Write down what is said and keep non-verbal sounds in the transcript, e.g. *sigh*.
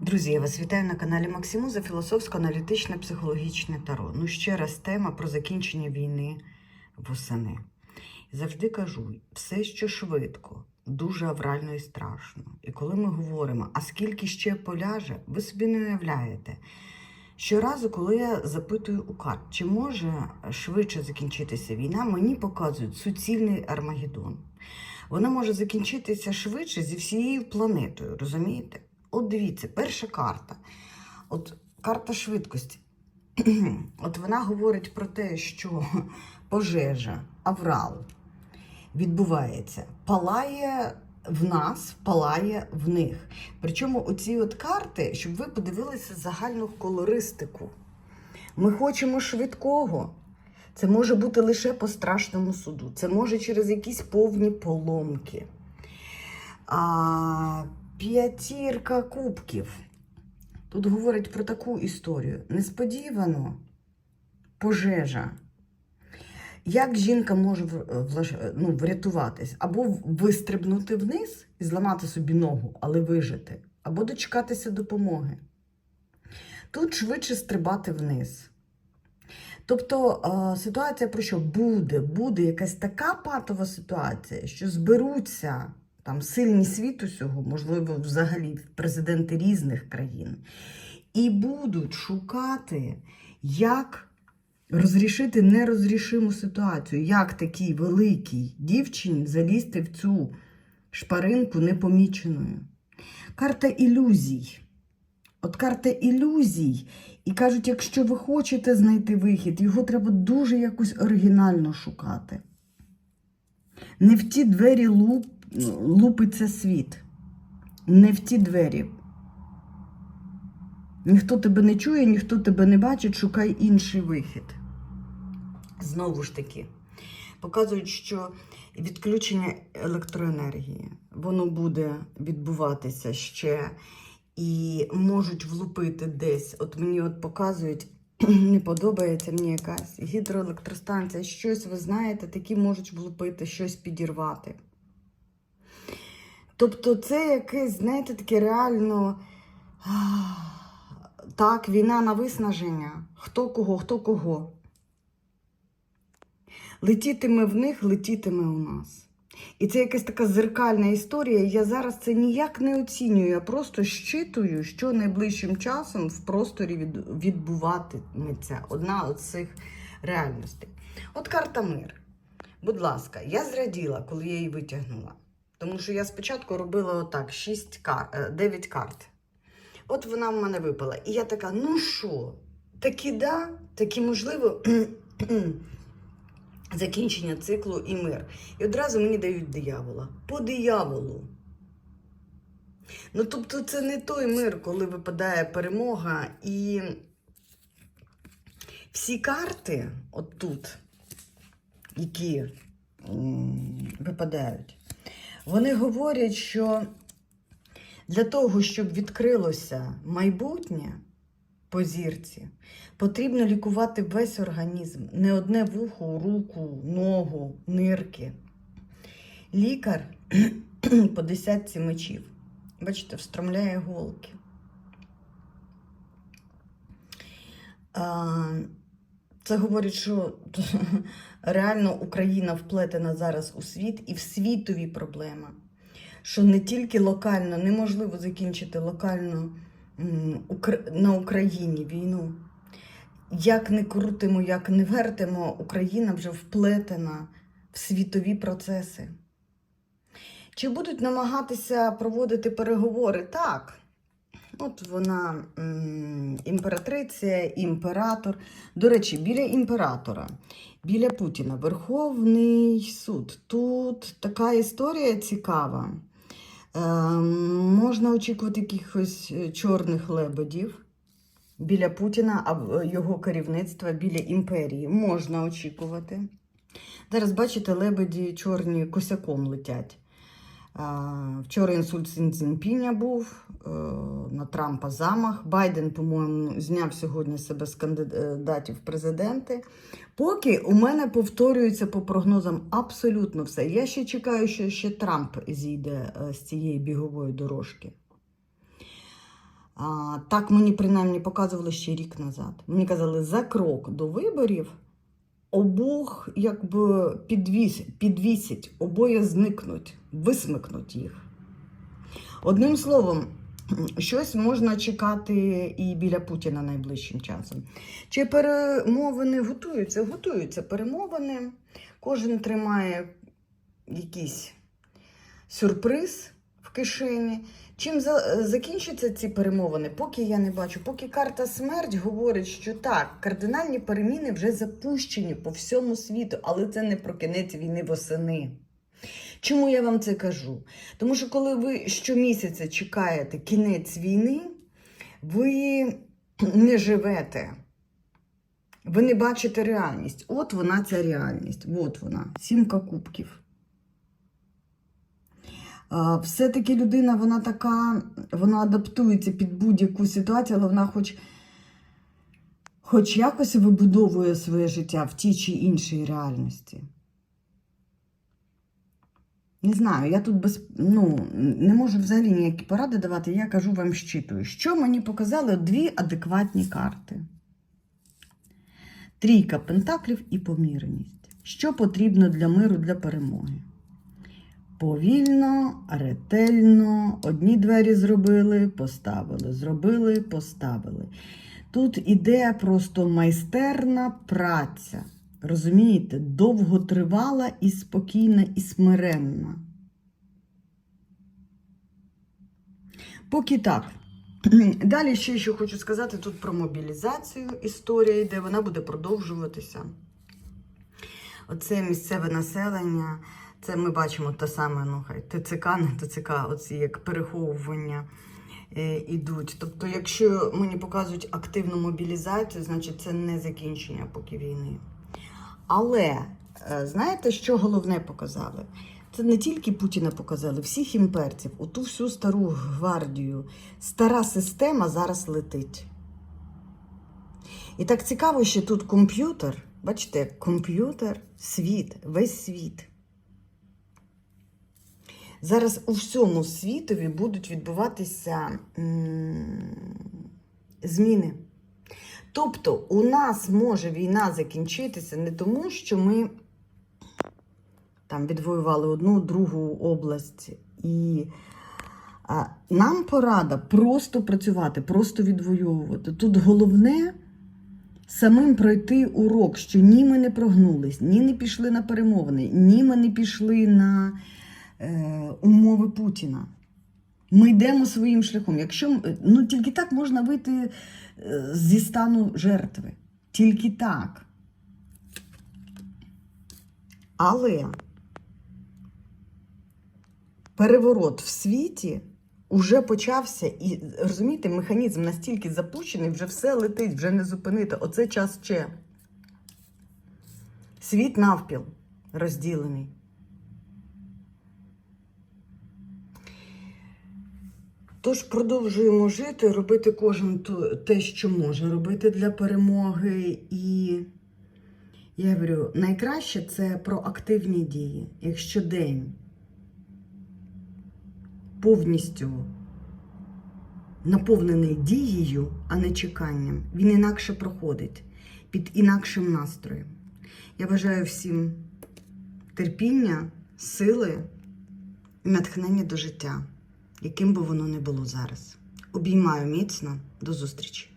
Друзі, я вас вітаю на каналі Максимуза, філософсько-аналітичне психологічне таро. Ну, ще раз тема про закінчення війни восени. Завжди кажу, все, що швидко, дуже аврально і страшно. І коли ми говоримо, а скільки ще поляже, ви собі не уявляєте. Щоразу, коли я запитую у карт, чи може швидше закінчитися війна, мені показують суцільний Армагеддон. Вона може закінчитися швидше зі всією планетою, розумієте? От дивіться, перша карта. От карта швидкості. *clears throat* От вона говорить про те, що пожежа, аврал відбувається, палає в нас, палає в них. Причому оці от карти, щоб ви подивилися загальну колористику. Ми хочемо швидкого. Це може бути лише по страшному суду. Це може через якісь повні поломки. А, п'ятірка кубків. Тут говорить про таку історію. Несподівано пожежа. Як жінка може ну, врятуватись? Або вистрибнути вниз і зламати собі ногу, але вижити, або дочекатися допомоги. Тут швидше стрибати вниз. Тобто е, ситуація про що буде? Буде якась така патова ситуація, що зберуться там сильні світ усього, можливо, взагалі президенти різних країн, і будуть шукати, як розрішити нерозрішиму ситуацію, як такій великій дівчині залізти в цю шпаринку непоміченою. Карта ілюзій. От карта ілюзій. І кажуть, якщо ви хочете знайти вихід, його треба дуже якось оригінально шукати. Не в ті двері луп, лупиться світ. Не в ті двері. Ніхто тебе не чує, ніхто тебе не бачить, шукай інший вихід. Знову ж таки, показують, що відключення електроенергії, воно буде відбуватися ще і можуть влупити десь. От мені от показують, *clears throat* не подобається мені якась гідроелектростанція, щось, ви знаєте, такі можуть влупити, щось підірвати. Тобто це якесь, знаєте, таке реально. Так, війна на виснаження. Хто кого, хто кого. Летітиме в них, летітиме у нас. І це якась така зеркальна історія. Я зараз це ніяк не оцінюю. Я просто щитую, що найближчим часом в просторі відбуватиметься одна з цих реальностей. От карта мир. Будь ласка, я зраділа, коли я її витягнула. Тому що я спочатку робила отак: 6 кар... е, 9 карт. От вона в мене випала. І я така: ну що, таки да, таки можливо. *clears throat* Закінчення циклу і мир. І одразу мені дають диявола. По дияволу. Ну, тобто, це не той мир, коли випадає перемога. І всі карти, от тут, які випадають, вони говорять, що для того, щоб відкрилося майбутнє по зірці, потрібно лікувати весь організм, не одне вухо, руку, ногу, нирки. Лікар *clears throat* по десятці мечів. Бачите, встромляє голки. Це говорить, що *laughs* реально Україна вплетена зараз у світ і в світові проблеми. Що не тільки локально, неможливо закінчити локально на Україні війну. Як не крутимо, як не вертимо, Україна вже вплетена в світові процеси. Чи будуть намагатися проводити переговори? Так. От вона імператриця, імператор. До речі, біля імператора, біля Путіна, Верховний суд. Тут така історія цікава. Е, можна очікувати якихось е, чорних лебедів біля Путіна, а його керівництва біля імперії. Можна очікувати. Зараз, бачите, лебеді чорні косяком летять. Вчора інсульт Сін Цзіньпіня був, е, на Трампа замах. Байден, по-моєму, зняв сьогодні себе з кандидатів в президенти. Поки у мене повторюється по прогнозам абсолютно все. Я ще чекаю, що ще Трамп зійде е, з цієї бігової дорожки. Так мені принаймні показували ще рік назад. Мені казали, за крок до виборів обох якби підвіс, підвісять, обоє зникнуть, висмикнуть їх. Одним словом, щось можна чекати і біля Путіна найближчим часом. Чи перемовини готуються? Готуються перемовини. Кожен тримає якийсь сюрприз кишені. Чим за, закінчаться ці перемовини, поки я не бачу. Поки карта смерть говорить, що так, кардинальні переміни вже запущені по всьому світу, але це не про кінець війни восени. Чому я вам це кажу? Тому що коли ви щомісяця чекаєте кінець війни, ви не живете. Ви не бачите реальність. От вона ця реальність. От вона. Сімка кубків. А, Все-таки людина, вона така, вона адаптується під будь-яку ситуацію, але вона хоч, хоч якось вибудовує своє життя в тій чи іншій реальності. Не знаю, я тут без, ну, не можу взагалі ніякі поради давати, я кажу вам щитую. Що мені показали дві адекватні карти? Трійка пентаклів і помірність. Що потрібно для миру, для перемоги? Повільно, ретельно, одні двері зробили, поставили, зробили, поставили. Тут іде просто майстерна праця. Розумієте, довготривала і спокійна, і смиренна. Поки так. *clears throat* Далі ще що хочу сказати тут про мобілізацію. Історія йде, вона буде продовжуватися. Оце місцеве населення, це ми бачимо те саме, ну хай ТЦК, не ТЦК, оці як переховування е, ідуть. Тобто, якщо мені показують активну мобілізацію, значить це не закінчення поки війни. Але е, знаєте, що головне показали? Це не тільки Путіна показали, всіх імперців, оту всю стару гвардію. Стара система зараз летить. І так цікаво, що тут комп'ютер, бачите, комп'ютер, світ, весь світ. Зараз у всьому світові будуть відбуватися зміни. Тобто у нас може війна закінчитися не тому, що ми там відвоювали одну другу область. І нам порада просто працювати, просто відвоювати. Тут головне самим пройти урок, що ні ми не прогнулись, ні не пішли на перемовини, ні ми не пішли на умови Путіна. Ми йдемо своїм шляхом. Якщо ну тільки так можна вийти е, зі стану жертви. Тільки так. Але переворот в світі вже почався, і розумієте, механізм настільки запущений, вже все летить, вже не зупинити. Оце час ще. Світ навпіл розділений. Тож продовжуємо жити, робити кожен те, що може робити для перемоги. І я говорю, найкраще це проактивні дії. Якщо день повністю наповнений дією, а не чеканням, він інакше проходить під інакшим настроєм. Я бажаю всім терпіння, сили і натхнення до життя, яким би воно не було зараз. Обіймаю міцно. До зустрічі!